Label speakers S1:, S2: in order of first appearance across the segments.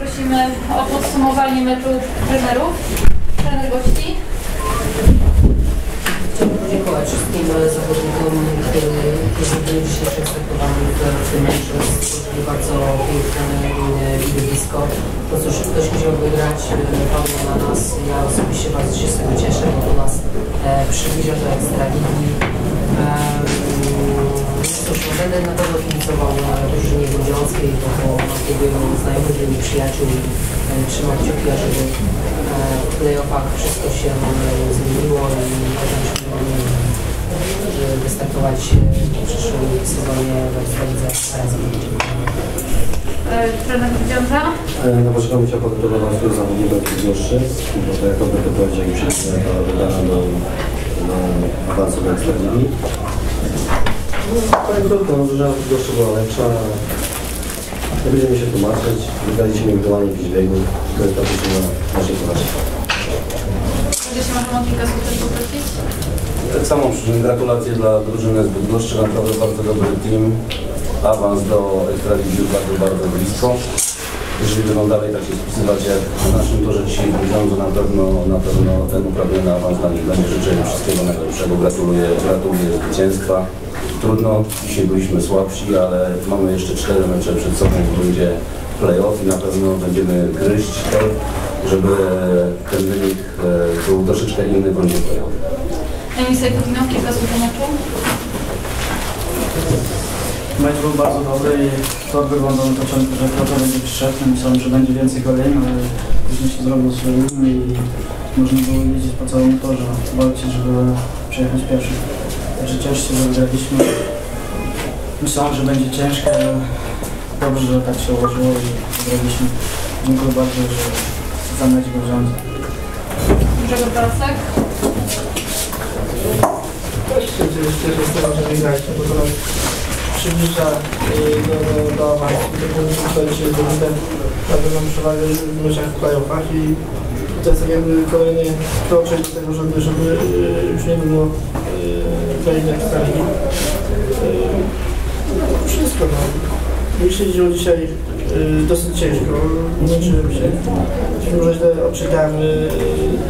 S1: prosimy o podsumowanie meczu trenerów. Trener gości.
S2: Chciałbym podziękować wszystkim zawodnikom, którzy którzy byli dzisiejszych startowani w tym meczu. Stworzyli bardzo piękne e, widowisko. Co szybko się wziął wygrać, e, padło na nas. Ja osobiście bardzo się z tego cieszę, bo to nas e, przybliża do Ekstraligi. Em, Cóż, no będę na pewno kibicował e, drużynie grudziąckiej, bo to mam tu wielu znajomych, wielu przyjaciół i e, trzymam kciuki, ażeby e, w playoffach wszystko się e, zmieniło i żebyśmy mogli wystartować w przyszłym sezonie w Ekstralidze razem.
S1: Trener.
S3: E, Na początku bym chciał pogratulować tych zawodników Bydgoszczy, bo to jako będę powiedział, jak się ta wydana do, do awansu do Ekstraligi. No, krótko, no, że Bydgoszczy była lepsza. Nie będziemy się tłumaczyć, wygraliśmy indywidualnie jakiś biegów, to jest ta przyczyna naszej porażki.
S1: Będzie się można kilka słów też poprosić.
S4: Tak samo gratulacje dla drużyny z Bydgoszczy, naprawdę bardzo dobry team. Awans do Ekstraligi bardzo, bardzo blisko. Jeżeli będą dalej tak się spisywać jak na naszym torze dzisiaj w Grudziądzu, na pewno, na pewno ten uprawniony awans dla nich będzie życzę wszystkiego najlepszego. Gratuluję, gratuluję zwycięstwa. Trudno, dzisiaj byliśmy słabsi, ale mamy jeszcze cztery mecze przed sobą w rundzie play-off i na pewno będziemy gryźć to, żeby ten wynik e, był troszeczkę inny w rundzie play-off.
S1: Emil Sejkutinow, kilka słów o meczu.
S5: Mecz był bardzo dobry i to wyglądał na początku, że Kroto będzie przyszedł. Myślałem, że będzie więcej kolejnych, ale później się zrobił swoje równy i można było jeździć po całym torze, walczyć, żeby przejechać pierwszy. Także cieszę się, że wygraliśmy. Myślałem, że będzie ciężko, ale dobrze, że tak się ułożyło i wygraliśmy. Dziękuję bardzo, że za mecz go wziąłem.
S1: Grzegorz
S6: się cieszę z tego, że wygraliśmy, bo to przybliża y, do, do, do awansu. Do punktu, który się zdobędę na pewną przewagę w meczach w playoffach i to jest tak jakby kolejny kroczek do tego, żeby, żeby y, już nie było wejść na Ekstraligi. Y, Wszystko no. Mi się działo dzisiaj y, dosyć ciężko, męczyłem się. Może źle odczytałem y,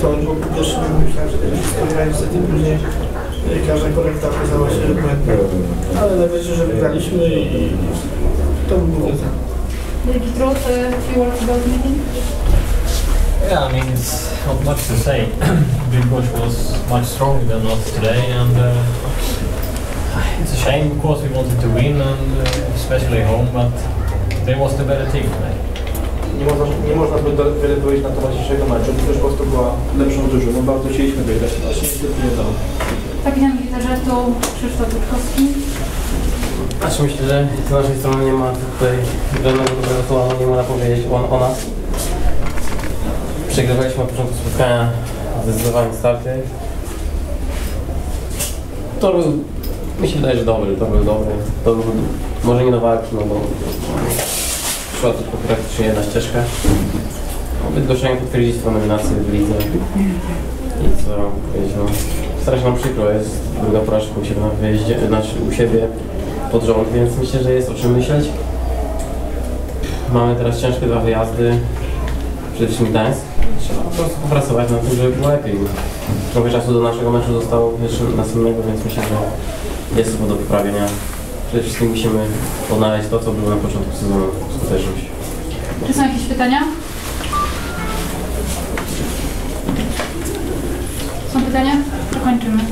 S6: to, bo pierwszy myślałem, że to wszystko gra niestety później y, każda korekta okazała się błędna. Ale najważniejsze, że wygraliśmy i to był główny cel.
S1: Wielki trud. e, Few words about the meeting.
S7: Yeah, I mean, it's not much to say. Big Bush was much stronger than us today, and uh, it's a shame because we wanted to win, and uh, especially home, but they was the better team today.
S8: Nie można, nie można zbyt do- wiele powiedzieć na temat dzisiejszego meczu, gdyż po prostu była lepszą drużyną. Bardzo chcieliśmy wygrać, a się nie udało.
S1: Kapitan Gitarzatu Krzysztof Rutkowski.
S9: Znaczy myślę, że z naszej strony nie ma tutaj żadnego dobrego słowa, nie można powiedzieć o, o nas. Przegrywaliśmy na początku spotkania zdecydowanie starty. To był, mi się wydaje, że dobry, to był dobry. To był, może nie do walki, no bo szła tylko praktycznie jedna ścieżka. No, Bydgoszczanie potwierdzili swoją nominację w lidze. I co powiedzieć, no, strasznie nam przykro, jest druga porażka u siebie na wyjeździe, znaczy u siebie pod rząd, więc myślę, że jest o czym myśleć. Mamy teraz ciężkie dwa wyjazdy, przede wszystkim Gdańsk. Trzeba po prostu popracować nad tym, żeby było lepiej. Trochę czasu do naszego meczu zostało jeszcze następnego, więc myślę, że jest to do wyprawienia. Przede wszystkim musimy odnaleźć to, co było na początku sezonu, skuteczność.
S1: Czy są jakieś pytania? Są pytania? To kończymy.